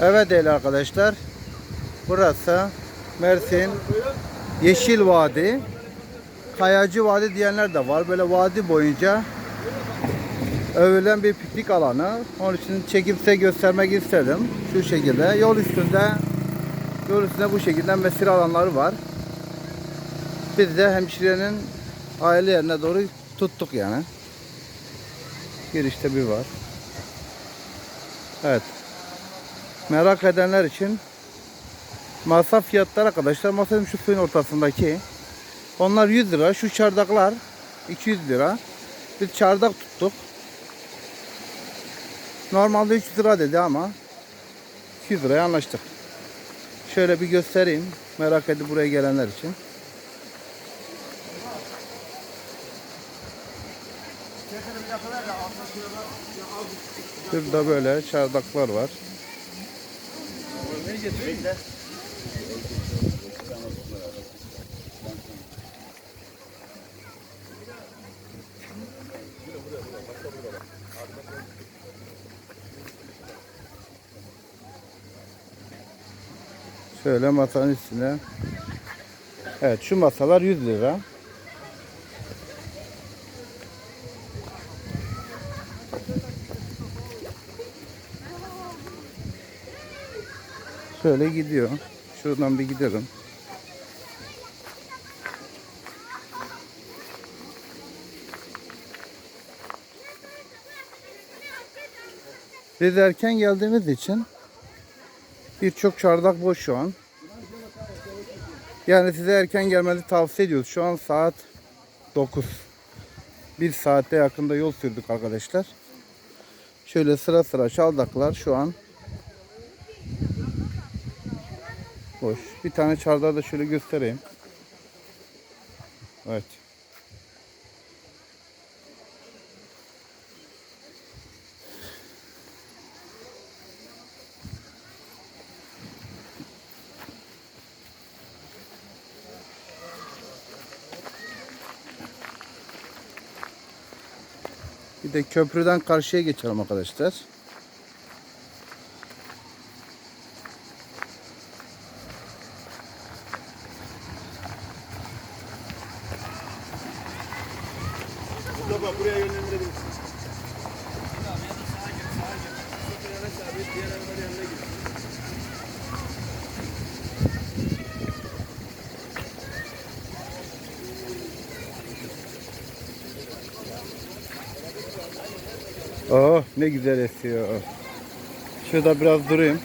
Evet değerli arkadaşlar. Burası Mersin Yeşil Vadi. Kayacı Vadi diyenler de var. Böyle vadi boyunca övülen bir piknik alanı. Onun için çekip size göstermek istedim. Şu şekilde. Yol üstünde yol üstünde bu şekilde mesire alanları var. Biz de hemşirenin aile yerine doğru tuttuk yani. Girişte bir var. Evet. Merak edenler için masa fiyatları arkadaşlar masanın şu suyun ortasındaki onlar 100 lira şu çardaklar 200 lira. Biz çardak tuttuk. Normalde 300 lira dedi ama 200 liraya anlaştık. Şöyle bir göstereyim merak edip buraya gelenler için. Burada böyle çardaklar var. Şöyle masanın üstüne. Evet şu masalar 100 lira. Şöyle gidiyor. Şuradan bir gidelim. Biz erken geldiğimiz için birçok çardak boş şu an. Yani size erken gelmenizi tavsiye ediyoruz. Şu an saat 9. Bir saatte yakında yol sürdük arkadaşlar. Şöyle sıra sıra çardaklar şu an boş. Bir tane çardağı da şöyle göstereyim. Evet. Bir de köprüden karşıya geçelim arkadaşlar. Mustafa buraya yönlendirebilirsin. Oh ne güzel esiyor. Şurada biraz durayım.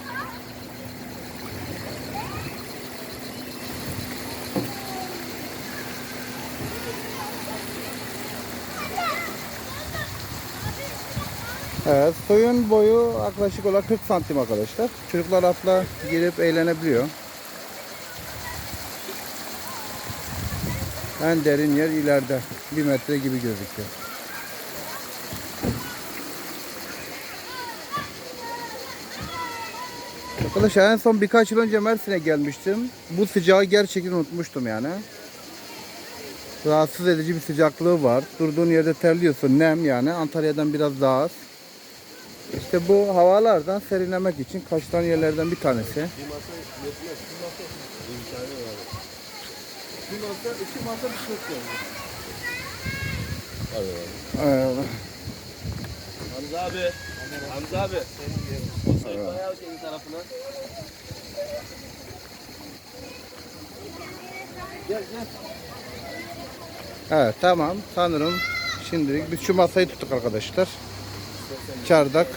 Evet, suyun boyu yaklaşık olarak 40 santim arkadaşlar. Çocuklar atla girip eğlenebiliyor. En derin yer ileride. Bir metre gibi gözüküyor. Arkadaşlar en son birkaç yıl önce Mersin'e gelmiştim. Bu sıcağı gerçekten unutmuştum yani. Rahatsız edici bir sıcaklığı var. Durduğun yerde terliyorsun. Nem yani. Antalya'dan biraz daha az. İşte bu havalardan serinlemek için kaçtan yerlerden bir tanesi. Bir masa yetmez. Bir masa imkanı var. Bir masa, iki masa bir şey yok. Hadi abi. Hamza abi. Hamza abi. O sayfa ayağı senin tarafına. Gel gel. evet tamam sanırım şimdilik biz şu masayı tuttuk arkadaşlar. Çardak.